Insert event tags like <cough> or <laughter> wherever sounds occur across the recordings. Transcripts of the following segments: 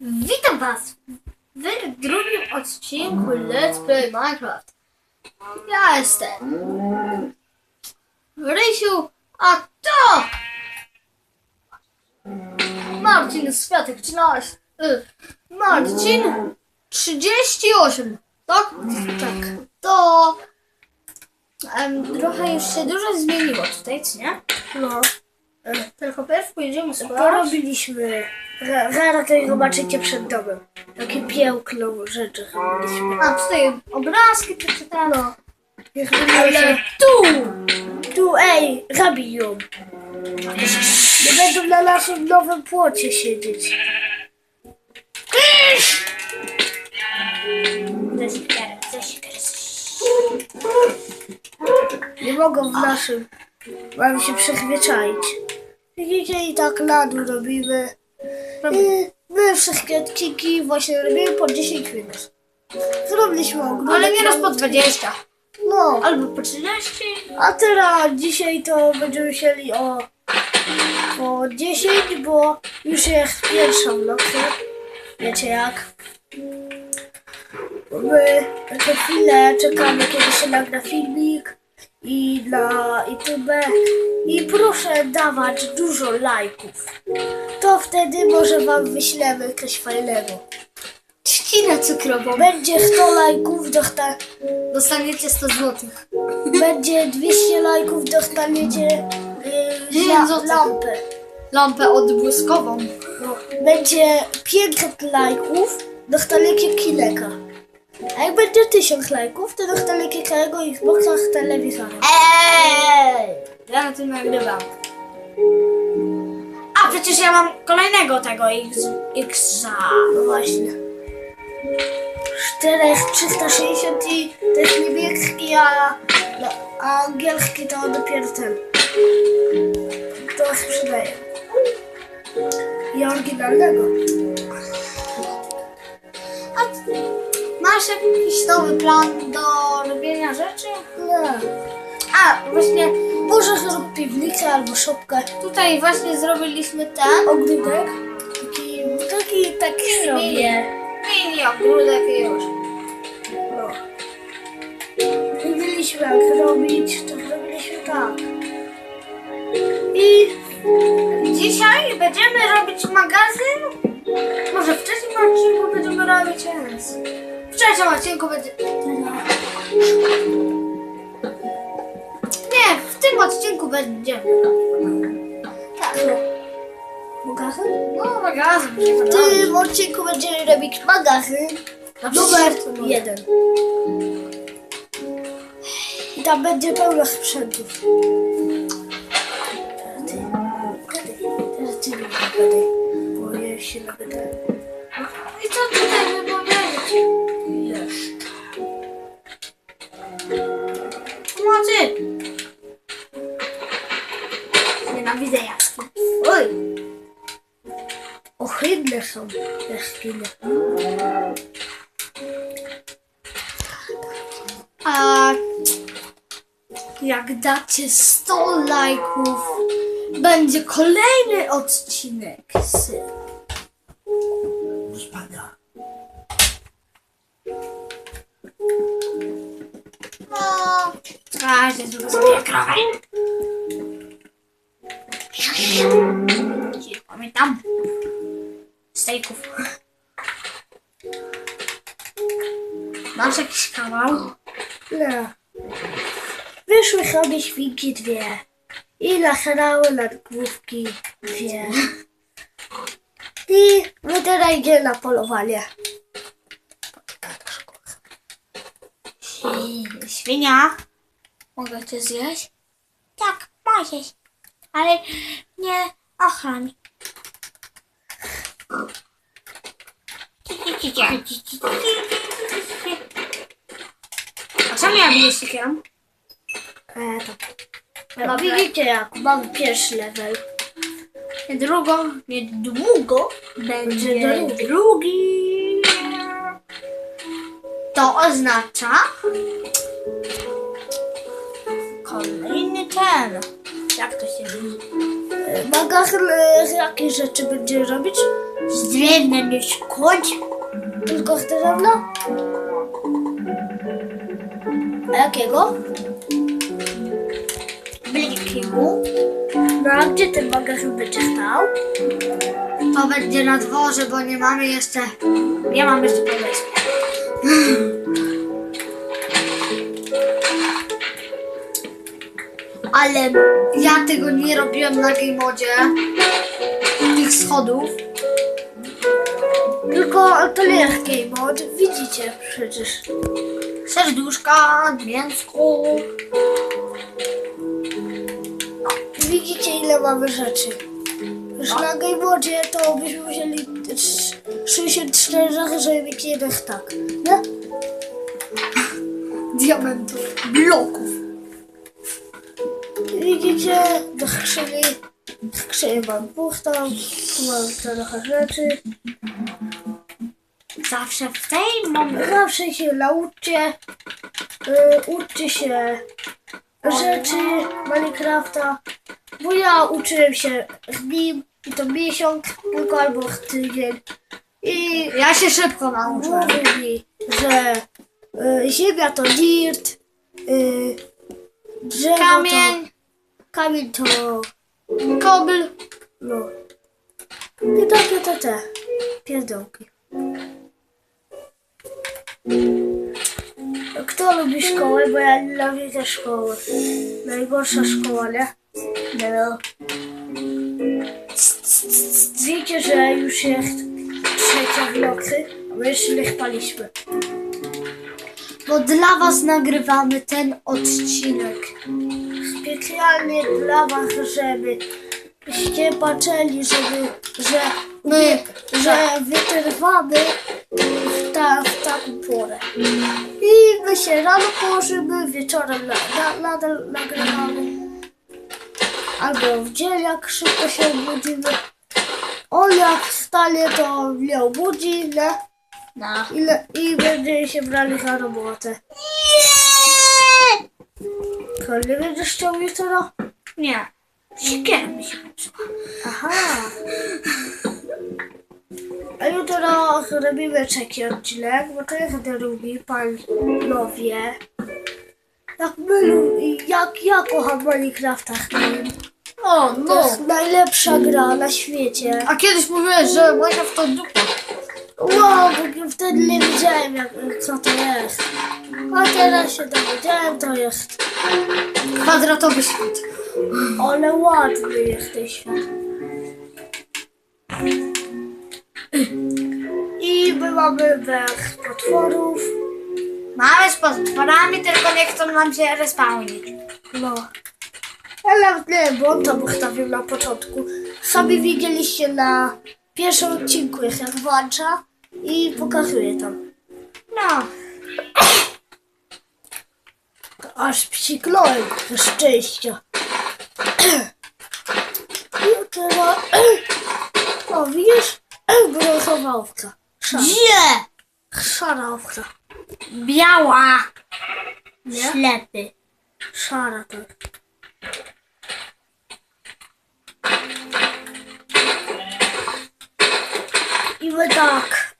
Witam Was w drugim odcinku Let's Play Minecraft. Ja jestem Rysiu, a to Marcin Światek 13. y, Marcin 38. Tak? Tak. To em, trochę już się dużo zmieniło tutaj, czy nie? No, Tylko pierw pojedziemy spać. porobiliśmy. Za- Zaraz tutaj zobaczycie przed domem. Takie piękną rzeczy robiliśmy. A tutaj obrazki przeczytano. No. Ale tu! tu, ej, zabij ją. Nie będą na naszym nowym płocie siedzieć. Nie mogą w naszym. Mamy się przyzwyczaić. Widzicie, i tak na dół robimy. I my wszystkie odcinki właśnie robimy po 10 minut. Zrobiliśmy ogródek. Ale nieraz po 20. No, Albo po 30. a teraz dzisiaj to będziemy chcieli o, o 10, bo już jest pierwsza w nocy. Wiecie jak? My za chwilę czekamy, kiedy się nagra filmik i na YouTube. I proszę dawać dużo lajków. To wtedy może wam wyślemy coś fajnego. Trzcinę cukrową. Będzie 100 lajków, dostaniecie Dostaniecie 100 zł. Będzie 200 lajków, dostaniecie yy, 10 la, lampę. Lampę odbłyskową. No, będzie 500 lajków, dostaniecie kileka. A jak będzie 1000 lajków, to dostaniecie całego Xboxa z telewizorem. Eee! Ja na tym nagrywam. A przecież ja mam kolejnego tego X, Xa. No właśnie. 4, 360 i to jest niebieski, a, no, a angielski to dopiero ten. To sprzedaje. I oryginalnego. A masz jakiś nowy plan do robienia rzeczy? Nie. A, właśnie Może zrób piwnicę albo szopkę. tutaj właśnie zrobiliśmy ten ogródek. Taki, taki, taki sobie. mini ogródek i już. No. Wiedzieliśmy jak robić, to zrobiliśmy tak. I dzisiaj będziemy robić magazyn. Może w trzecim odcinku będziemy robić więc. W trzecim odcinku będzie. Nie, w tym odcinku będziemy. Tak. Magazyn? No, magazyn W tym odcinku będziemy robić magazyn numer jeden. I tam będzie pełno sprzętów. Teraz ty, gadaj. Teraz ty nie gadaj, bo ja się nagadałem. I co tutaj wypowiedzieć? Ohydne są jaskinie. A jak dacie 100 lajków, będzie kolejny odcinek z Spada. No, czekajcie, tylko sobie krowę. Nie pamiętam. Sobie świnki dwie. I nasrały nadgłówki dwie. I my teraz idziemy na polowanie. Świn- Świnia. Mogę cię zjeść? Tak, możesz. Ale nie ochroń. A co miałem jeść E, to. No widzicie jak mamy pierwszy level. Niedługo, niedługo będzie drugi. drugi. To oznacza kolejny ten. Jak to się mówi? E, jakie rzeczy będzie robić? Z drewna nie szkodzi. Tylko z drewna? A jakiego? No a gdzie ten magazyn będzie stał? To będzie na dworze, bo nie mamy jeszcze... Nie mam jeszcze pomysłu. Ale ja tego nie robiłem na game modzie. Tych schodów. Tylko to jest game mode, widzicie przecież. Serduszka, mięsko. Widzicie ile mamy rzeczy. Już na game modzie to byśmy musieli trz- 64 razy, żeby mieć jeden tak. Nie? <laughs> Diamentów. Bloków. Widzicie, do skrzyni, skrzyni mam pustą, tu mam trochę rzeczy. Zawsze w tej mam... Zawsze się nauczcie, y, uczcie się rzeczy Minecrafta, bo ja uczyłem się z nim i to miesiąc tylko albo tydzień i Ja się szybko nauczyłem. mówił mi, że y, ziemia to dirt, y, drzewo Kamień, to, kamień to kobl. no i takie to te pierdołki. Kto lubi szkołę? Bo ja nienawidzę szkoły. Najgorsza szkoła, nie? No. Wiecie, że już jest trzecia w nocy, a my jeszcze nie spaliśmy. Bo dla was nagrywamy ten odcinek. Specjalnie dla was, żeby byście patrzyli, żeby, że My, że wytrwamy w, ta, w taką porę. I my się rano położymy, wieczorem na, na, nadal nagrywamy. Albo w dzień, jak szybko się obudzimy. On jak wstanie, to mnie obudzi, nie? no. Ile, I będziemy się brali za robotę. To nie będziesz chciał jutro? Nie. Siekiera mi się. Aha. A jutro zrobimy trzeci odcinek, bo to jest drugi, panowie. Jak my, jak ja kocham Minecrafta z nim. O, To no. jest najlepsza gra na świecie. A kiedyś mówiłeś, że Minecraft to dupa. Wow, wtedy nie wiedziałem jak, co to jest. A teraz się dowiedziałem, to jest. Kwadratowy świat. Ale ładny jest ten świat. I my mamy bez potworów. Mamy z potworami, tylko nie chcą nam się respawnić. No. Ale nie, bo on to postawił na początku. Sami widzieliście na pierwszym odcinku, jak jak włącza i pokazuje tam. No. Aż psiknąłem ze szczęścia. I teraz... <clears throat> O, widzisz? Brązowa owca. Szara, Gdzie? szara owca. Biała. Nie? Ślepy. Szara tak. I my tak.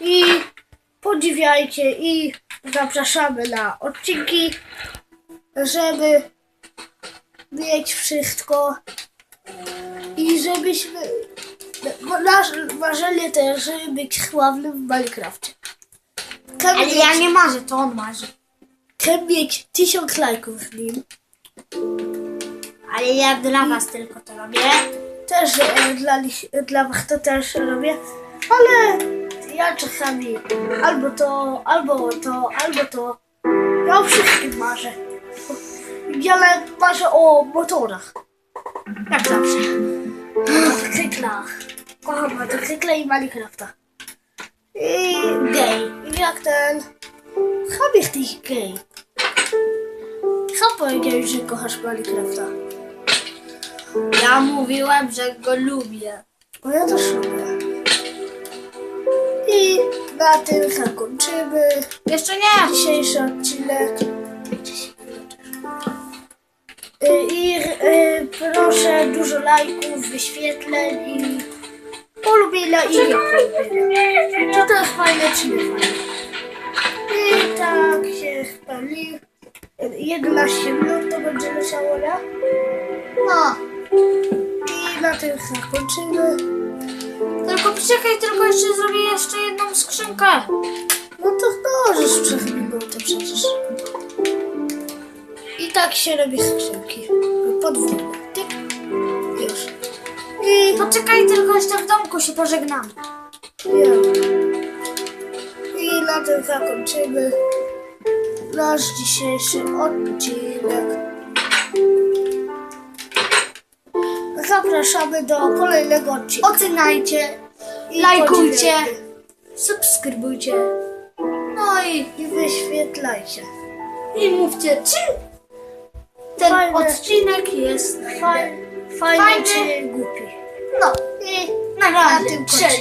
I podziwiajcie i zapraszamy na odcinki, żeby mieć wszystko i żebyśmy bo nasze marzenie też, żeby być sławnym w Minecrafcie. Chcemy Ale mieć- ja nie marzę, to on marzy. Chcę mieć tysiąc lajków z nim. Ale ja dla was tylko to robię. Też dla, dla to też robię. Ale ja czasami albo to, albo to, albo to. Ja o wszystkim marzę. Ja marzę o motorach. Jak zawsze. Motocyklach. Kocham motocykle i Minecrafta. I. I jak ten... Sam jesteś gay. Sam powiedziałeś, że kochasz Minecrafta. Ja mówiłem, że go lubię. Bo ja też lubię. I na tym zakończymy Jeszcze nie. dzisiejszy odcinek. Y, I y, proszę dużo lajków, wyświetleń i polubienia i nie polubienia. Czy to jest fajne, czy nie fajne. I tak się spali. 11 minut to będzie leciało, nie? No. I na tym zakończymy. Tylko poczekaj, tylko jeszcze zrobię jeszcze jedną skrzynkę. No to zdążysz przez minutę przecież. I tak się robi skrzynki. Podwójne. Tyk. Już. I Poczekaj, tylko jeszcze w domku się pożegnam. Wiem. I na tym zakończymy nasz dzisiejszy odcinek. Zapraszamy do kolejnego odcinka. Oceniajcie, I lajkujcie, subskrybujcie. No i, I wyświetlajcie. i mówcie, czy ten Fajne. odcinek jest Fajny, fajny Fajny. czy głupi. No, I na razie. tym Cześć.